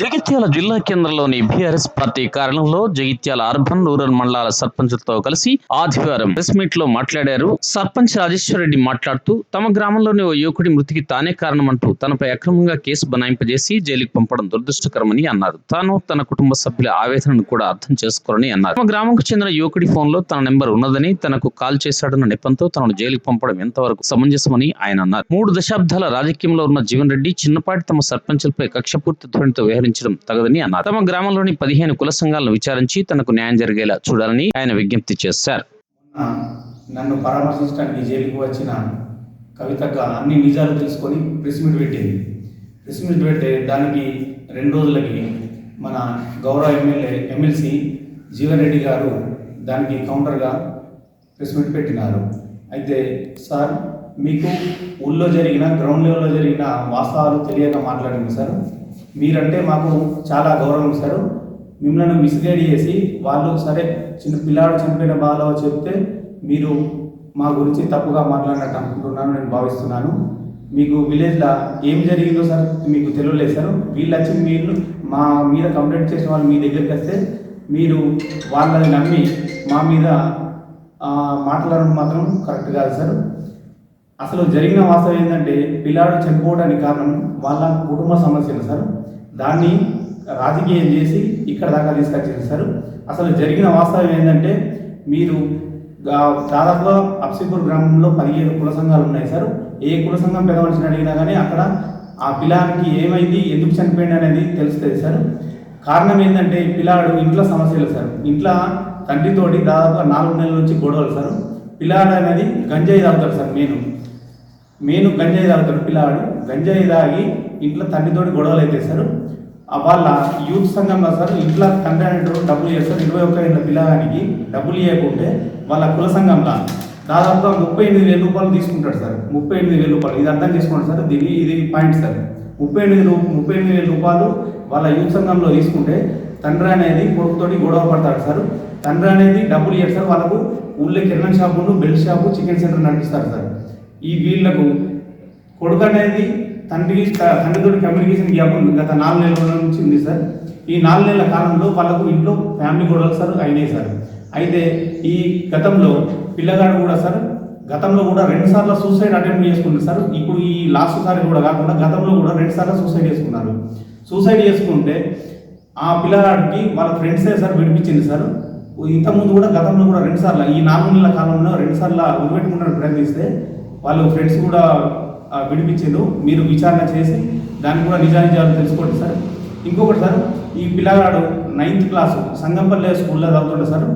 జగిత్యాల జిల్లా కేంద్రంలోని BRS party కార్యాలయంలో జగిత్యాల అర్బన్ రూరల్ మండలాల సర్పంచులతో కలిసి ఆదివారం ప్రెస్ మీట్లో మాట్లాడారు. సర్పంచ్ రాజేశ్వర రెడ్డి మాట్లాడుతూ తమ గ్రామంలోని ఓ యువకుడి మృతికి తానే కారణమంటూ తనపై అక్రమంగా కేసు బనాయింపజేసి జైలుకు పంపడం దురదృష్టకరమని అన్నారు. తాను తన కుటుంబ సభ్యుల ఆవేదనను కూడా అర్థం చేసుకోరని అన్నారు. తమ గ్రామంకు చెందిన యువకుడి ఫోన్లో తన నెంబర్ ఉన్నదని తనకు కాల్ చేశాడన్న నెపంతో తనను జైలుకు పంపడం ఎంతవరకు సమంజసమని ఆయన అన్నారు. మూడు దశాబ్దాల రాజకీయంలో ఉన్న జీవన్ రెడ్డి చిన్నపాటి తమ సర్పంచులపై కక్షపూర్తి ధోరణితో వ్యవహరించడం తగదని అన్నారు. తమ గ్రామంలోని పదిహేను కుల సంఘాలను విచారించి తనకు న్యాయం జరిగేలా చూడాలని ఆయన విజ్ఞప్తి చేశారు. నన్ను పరామర్శించడానికి జైలుకు వచ్చిన కవితగా అన్ని నిజాలు తెలుసుకొని ప్రెస్ మీట్ పెట్టింది. ప్రెస్ మీట్ పెడితే దానికి రెండు రోజులకి మన గౌరవ ఎమ్మెల్యే ఎమ్మెల్సీ జీవన్ రెడ్డి గారు దానికి కౌంటర్గా ప్రెస్ మీట్ పెట్టినారు. అయితే సార్ మీకు ఊళ్ళో జరిగిన గ్రౌండ్ లెవెల్లో జరిగిన వాస్తవాలు తెలియక మాట్లాడింది సార్. మీరంటే మాకు చాలా గౌరవం సార్. మిమ్మల్ని మిస్గైడ్ చేసి వాళ్ళు సరే చిన్న పిల్లాడు చనిపోయిన బాధలో చెప్తే మీరు మా గురించి తప్పుగా మాట్లాడినట్టు అనుకుంటున్నాను నేను భావిస్తున్నాను. మీకు విలేజ్లో ఏం జరిగిందో సార్ మీకు తెలియలేదు సార్. వీళ్ళు వచ్చి మీరు మా మీద కంప్లైంట్ చేసిన వాళ్ళు మీ దగ్గరికి వస్తే మీరు వాళ్ళని నమ్మి మా మీద మాట్లాడడం మాత్రం కరెక్ట్ కాదు సార్. అసలు జరిగిన వాస్తవం ఏంటంటే పిల్లాడు చనిపోవడానికి కారణం వాళ్ళ కుటుంబ సమస్యలు సార్. దాన్ని రాజకీయం చేసి ఇక్కడ దాకా తీసుకొచ్చారు సార్. అసలు జరిగిన వాస్తవం ఏంటంటే మీరు దాదాపుగా అప్సిపూర్ గ్రామంలో పదిహేను కుల సంఘాలు ఉన్నాయి సార్. ఏ కుల సంఘం పెదవలసిన అడిగినా కానీ అక్కడ ఆ పిల్లానికి ఏమైంది ఎందుకు చనిపోయింది అనేది తెలుస్తుంది సార్. కారణం ఏంటంటే పిల్లాడు ఇంట్లో సమస్యలు సార్. ఇంట్లో తండ్రితోటి దాదాపు నాలుగు నెలల నుంచి గొడవలు సార్. పిల్లాడు అనేది గంజాయి తాగుతాడు సార్ నేను మేను గంజాయి తాగుతాడు పిల్లవాడు గంజాయి తాగి ఇంట్లో తండ్రితోటి గొడవలు అయితే సార్ ఆ వాళ్ళ యూత్ సంఘంలో సార్ ఇంట్లో తండ్రి అనేటువంటి డబ్బులు చేస్తారు ఇరవై ఒక్క ఏళ్ళ పిల్లగానికి డబ్బులు ఇవ్వకుంటే వాళ్ళ కుల సంఘంలో దాదాపుగా ముప్పై ఎనిమిది వేల రూపాయలు తీసుకుంటాడు సార్. ముప్పై ఎనిమిది వేల రూపాయలు. ఇది అర్థం చేసుకోండి సార్. దీని ఇది పాయింట్ సార్. ముప్పై ఎనిమిది రూ ముప్పై ఎనిమిది వేల రూపాయలు వాళ్ళ యూత్ సంఘంలో తీసుకుంటే తండ్రి అనేది కొడుకుతోటి గొడవ పడతాడు సార్. తండ్రి అనేది డబ్బులు ఇవ్వడు సార్. వాళ్ళకు ఊళ్ళో కిరణం షాపును బెల్ట్ షాపు చికెన్ సెంటర్ నడిపిస్తారు సార్. ఈ వీళ్ళకు కొడుకు అనేది తండ్రి తండ్రితో కమ్యూనికేషన్ గ్యాప్ ఉంది. గత నాలుగు నెలల నుంచి ఉంది సార్. ఈ నాలుగు నెలల కాలంలో వాళ్ళకు ఇంట్లో ఫ్యామిలీ గొడవలు సార్ అయినాయి సార్. అయితే ఈ గతంలో పిల్లగాడు కూడా సార్ గతంలో కూడా రెండు సార్లు సూసైడ్ అటెంప్ట్ చేసుకుంది సార్. ఇప్పుడు ఈ లాస్ట్ సారి కూడా కాకుండా గతంలో కూడా రెండు సార్లు సూసైడ్ చేసుకున్నారు. సూసైడ్ చేసుకుంటే ఆ పిల్లగాడికి వాళ్ళ ఫ్రెండ్సే సార్ విడిపించింది సార్. ఇంతకుముందు కూడా గతంలో కూడా రెండు సార్లు ఈ నాలుగు నెలల కాలంలో రెండు సార్లు ప్రయత్నిస్తే వాళ్ళు ఫ్రెండ్స్ కూడా ఆ, విడిపించారు మీరు విచారణ చేసి దానికి కూడా నిజానిజాలు తెలుసుకోండి సార్. ఇంకొకటి సార్ ఈ పిల్లగాడు నైన్త్ క్లాస్ సంగంపల్లె స్కూల్లో చదువుతుండే సార్.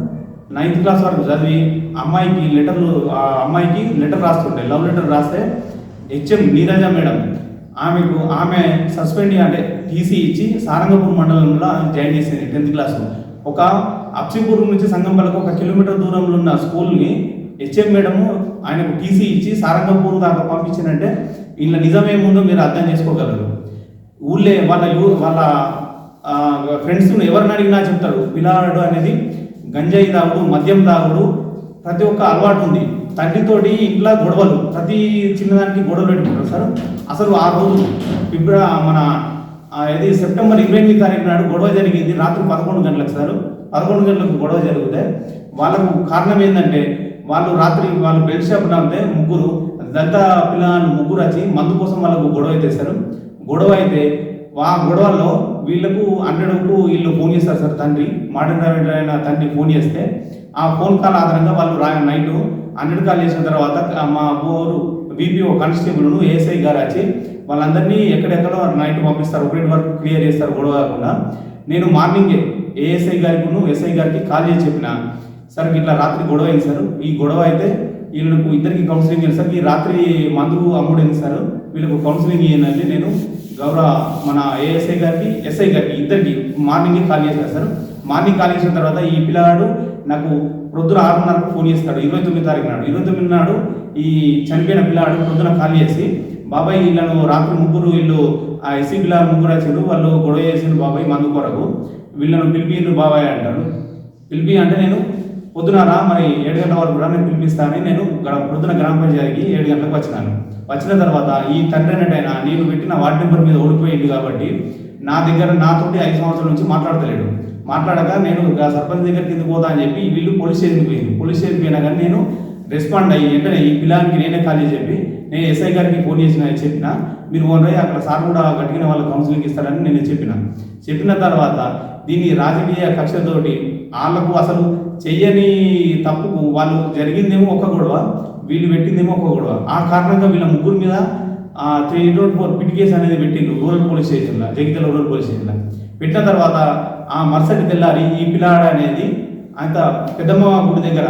నైన్త్ క్లాస్ వరకు చదివి అమ్మాయికి లెటర్లు ఆ అమ్మాయికి లెటర్ రాస్తుంటే లవ్ లెటర్ రాస్తే హెచ్ఎం నీరజ మేడం ఆమెకు ఆమె సస్పెండ్ అంటే టీసీ ఇచ్చి సారంగపూర్ మండలంలో జాయిన్ చేసింది టెన్త్ క్లాస్లో ఒక అప్సిపూర్ నుంచి సంగంపల్లకు ఒక కిలోమీటర్ దూరంలో ఉన్న స్కూల్ని హెచ్ఎం మేడము ఆయనకు టీసీ ఇచ్చి సారంగపూర్ దాకా పంపించిందంటే ఇలా నిజమేముందో మీరు అర్థం చేసుకోగలరు. ఊళ్ళే వాళ్ళ యూ వాళ్ళ ఫ్రెండ్స్ ఎవరిని అడిగినా చెప్తారు పిల్లాడు అనేది గంజాయి తాగుడు మద్యం తాగుడు ప్రతి ఒక్క అలవాటు ఉంది. తండ్రితోటి ఇంట్లో గొడవలు ప్రతి చిన్నదానికి గొడవలు పెట్టుకుంటారు సార్. అసలు ఆ రోజు ఫిబ్రవరి మన ఇది సెప్టెంబర్ ఇరవై ఎనిమిది తారీఖు నాడు గొడవ జరిగింది రాత్రి పదకొండు గంటలకు సార్. పదకొండు గంటలకు గొడవ జరిగితే వాళ్ళకు కారణం ఏంటంటే వాళ్ళు రాత్రి వాళ్ళు బెడ్ షాప్ ఉంటే ముగ్గురు దళిత పిల్లలు ముగ్గురు వచ్చి మందు కోసం వాళ్ళకు గొడవ అయితే సార్ గొడవ అయితే ఆ గొడవల్లో వీళ్ళకు హండ్రెడ్కు వీళ్ళు ఫోన్ చేస్తారు సార్ తండ్రి మాటన్ అయిన తండ్రి ఫోన్ చేస్తే. ఆ ఫోన్ కాల్ ఆధారంగా వాళ్ళు రా నైట్ హండ్రెడ్ కాల్ చేసిన తర్వాత మా ఊరు బీపీఓ కానిస్టేబుల్ను ఏఎస్ఐ గారు వచ్చి వాళ్ళందరినీ ఎక్కడెక్కడో నైట్ పంపిస్తారు ఒకటి వరకు క్లియర్ చేస్తారు గొడవ కాకుండా. నేను మార్నింగే ఏఎస్ఐ గారికి ఎస్ఐ గారికి కాల్ చేసి చెప్పిన సార్ ఇట్లా రాత్రి గొడవ అయింది సార్. ఈ గొడవ అయితే వీళ్ళకు ఇద్దరికి కౌన్సిలింగ్ చేయాలి సార్. ఈ రాత్రి మందు అమ్ముడైంది సార్. వీళ్ళకు కౌన్సిలింగ్ ఇవ్వాలంటే నేను గౌరవ మన ఏఎస్ఐ గారికి ఎస్ఐ గారికి ఇద్దరికి మార్నింగ్ కాల్ చేశారు సార్. మార్నింగ్ కాల్ చేసిన తర్వాత ఈ పిల్లగాడు నాకు ప్రొద్దున ఆరున్నరకు ఫోన్ చేస్తాడు. ఇరవై తొమ్మిది తారీఖు నాడు. ఇరవై తొమ్మిది నాడు ఈ చనిపోయిన పిల్లాడు ప్రొద్దున కాల్ చేసి బాబాయ్ వీళ్ళను రాత్రి ముగ్గురు వీళ్ళు ఆ ఎస్సీ పిల్లలు ముగ్గురు వచ్చారు వాళ్ళు గొడవ చేసిండు బాబాయ్ మందు కొరకు. వీళ్ళను పిలిపిరు బాబాయ్ అంటాడు. పిలిపి అంటే నేను పొద్దునారా మరి ఏడు గంటల వరకు కూడా నేను పిలిపిస్తానని నేను పొద్దున గ్రామ పంచాయతీకి ఏడు గంటలకు వచ్చినాను. వచ్చిన తర్వాత ఈ తండ్రి అన్నట్టయినా నేను పెట్టిన వార్డు నెంబర్ మీద ఓడిపోయింది కాబట్టి నా దగ్గర నాతోటి ఐదు సంవత్సరాల నుంచి మాట్లాడతలేడు. మాట్లాడక నేను సర్పంచ్ దగ్గరికి ఎందుకు పోతా అని చెప్పి వీళ్ళు పోలీస్ స్టేషన్కి పోయింది పోలీస్ స్టేషన్కి పోయినా కానీ నేను రెస్పాండ్ అయ్యి వెంటనే ఈ పిల్లానికి నేనే ఖాళీ చెప్పి నేను ఎస్ఐ గారికి ఫోన్ చేసిన చెప్పిన మీరు ఓన్ అక్కడ సార్ కూడా కట్టిన వాళ్ళ కౌన్సిలింగ్ ఇస్తారని నేను చెప్పిన. చెప్పిన తర్వాత దీన్ని రాజకీయ కక్షతోటి వాళ్ళకు అసలు చెయ్యని తప్పుకు వాళ్ళు జరిగిందేమో ఒక గొడవ వీళ్ళు పెట్టిందేమో ఒక గొడవ. ఆ కారణంగా వీళ్ళ ముగ్గురు మీద త్రీ రోడ్ ఫోర్ కేసు అనేది పెట్టిండు రూరల్ పోలీస్ స్టేషన్లో జగిత్యాల రూరల్ పోలీస్ స్టేషన్లో. పెట్టిన తర్వాత ఆ మరుసటి తెల్లారి ఈ పిల్లాడ అనేది అంత పెద్దమ్మ గుడి దగ్గర